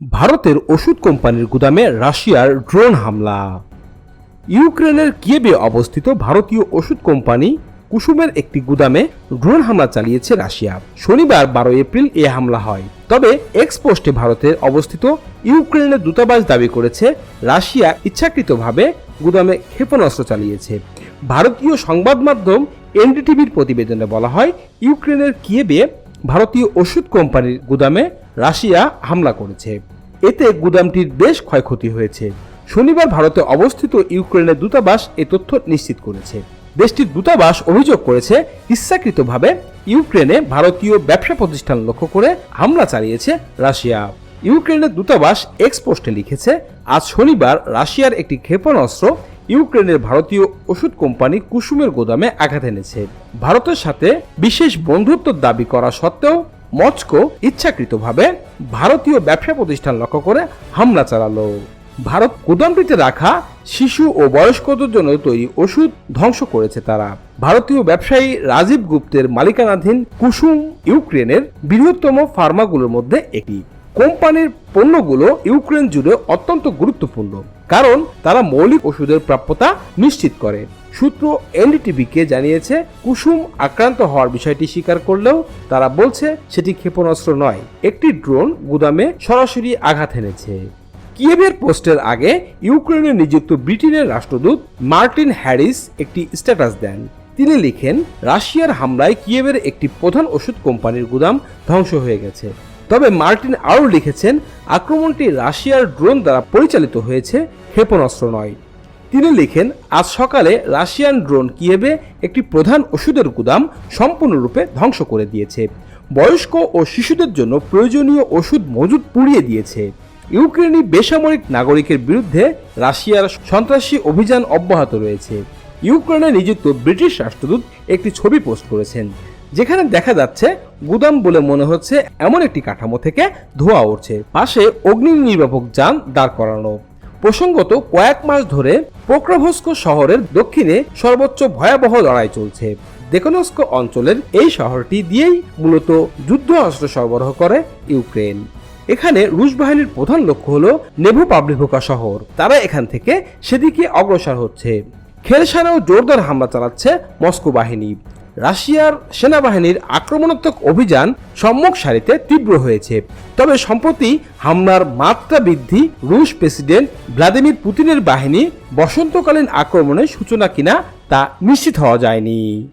ভারতের ওষুধ কোম্পানির গুদামে রাশিয়ার ড্রোন হামলা। ইউক্রেনের কিয়েবে অবস্থিত ভারতীয় ওষুধ কোম্পানি কুসুমের একটি গুদামে ড্রোন হামলা চালিয়েছে রাশিয়া। শনিবার বারো এপ্রিল এ হামলা হয়। তবে এক্সপোস্টে ভারতের অবস্থিত ইউক্রেনের দূতাবাস দাবি করেছে, রাশিয়া ইচ্ছাকৃতভাবে গুদামে ক্ষেপণাস্ত্র চালিয়েছে। ভারতীয় সংবাদ মাধ্যম এনডিটিভির প্রতিবেদনে বলা হয়, ইউক্রেনের কিয়েবে ভারতীয় ওষুধ কোম্পানির গুদামে রাশিয়া হামলা করেছে। এতে গুদামটির বেশ ক্ষয়ক্ষতি হয়েছে। শনিবার ভারতে অবস্থিত ইউক্রেনের দূতাবাস এ তথ্য নিশ্চিত করেছে। দেশটির দূতাবাস অভিযোগ করেছে, ইচ্ছাকৃতভাবে ইউক্রেনে ভারতীয় ব্যবসা প্রতিষ্ঠান লক্ষ্য করে হামলা চালিয়েছে রাশিয়া। ইউক্রেনের দূতাবাস এক্সপোস্টে লিখেছে, আজ শনিবার রাশিয়ার একটি ক্ষেপণাস্ত্র ইউক্রেনের ভারতীয় ওষুধ কোম্পানি কুসুমের গোদামে আঘাত এনেছে। ভারতের সাথে বিশেষ বন্ধুত্ব দাবি করা সত্ত্বেও মস্কো ইচ্ছাকৃতভাবে ভারতীয় ব্যবসা প্রতিষ্ঠান লক্ষ্য করে হামলা চালালো। ভারত গুদামটিতে রাখা শিশু ও বয়স্কদের জন্য তৈরি ওষুধ ধ্বংস করেছে তারা। ভারতীয় ব্যবসায়ী রাজীব গুপ্তের মালিকানাধীন কুসুম ইউক্রেনের বৃহত্তম ফার্মাগুলোর মধ্যে একটি। কোম্পানির পণ্যগুলো ইউক্রেন জুড়ে অত্যন্ত গুরুত্বপূর্ণ, কারণ তারা মৌলিক ওষুধের প্রাপ্যতা নিশ্চিত করে। সূত্র এনডিটিভিকে জানিয়েছে, কুসুম আক্রান্ত হওয়ার বিষয়টি স্বীকার করলেও তারা বলছে সেটি ক্ষেপণাস্ত্র নয়, একটি ড্রোন গুদামে সরাসরি আঘাত এনেছে। কিয়েভের পোস্টের আগে ইউক্রেনে নিযুক্ত ব্রিটেনের রাষ্ট্রদূত মার্টিন হ্যারিস একটি স্ট্যাটাস দেন। তিনি লিখেন, রাশিয়ার হামলায় কিয়েভের একটি প্রধান ওষুধ কোম্পানির গুদাম ধ্বংস হয়ে গেছে। তবে মার্টিন আরও লিখেছেন, আক্রমণটি রাশিয়ার ড্রোন দ্বারা পরিচালিত হয়েছে, ক্ষেপণাস্ত্র নয়। তিনি লিখেন, আজ সকালে রাশিয়ান ড্রোন কিয়েভে একটি প্রধান ওষুধের গুদাম সম্পূর্ণরূপে ধ্বংস করে দিয়েছে। বয়স্ক ও শিশুদের জন্য প্রয়োজনীয় ওষুধ মজুদ পুড়িয়ে দিয়েছে। ইউক্রেনি বেসামরিক নাগরিকের বিরুদ্ধে রাশিয়ার সন্ত্রাসী অভিযান অব্যাহত রয়েছে। ইউক্রেনে নিযুক্ত ব্রিটিশ রাষ্ট্রদূত একটি ছবি পোস্ট করেছেন। যেখানে দেখা যাচ্ছে গুদাম বলে মনে হচ্ছে এমন একটি কাঠামো থেকে ধোঁয়া উঠছে পাশে অগ্নি নির্বাপক যান দাঁড় করানো। প্রসঙ্গত কয়েক মাস ধরে পোক্রভস্ক শহরের দক্ষিণে সর্বোচ্চ ভয়াবহ লড়াই চলছে। দেকনস্ক অঞ্চলের এই শহরটি দিয়েই মূলত যুদ্ধ অস্ত্র সরবরাহ করে ইউক্রেন। এখানে রুশ বাহিনীর প্রধান লক্ষ্য হল নেভু পাবলিভোকা শহর। তারা এখান থেকে সেদিকে অগ্রসর হচ্ছে। খেলসানেও জোরদার হামলা চালাচ্ছে মস্কো বাহিনী। রাশিয়ার সেনাবাহিনীর আক্রমণাত্মক অভিযান সম্মুখ সারিতে তীব্র হয়েছে। তবে সম্প্রতি হামলার মাত্রা বৃদ্ধি, রুশ প্রেসিডেন্ট ভ্লাদিমির পুতিনের বাহিনী বসন্তকালীন আক্রমণের সূচনা কিনা তা নিশ্চিত হওয়া যায়নি।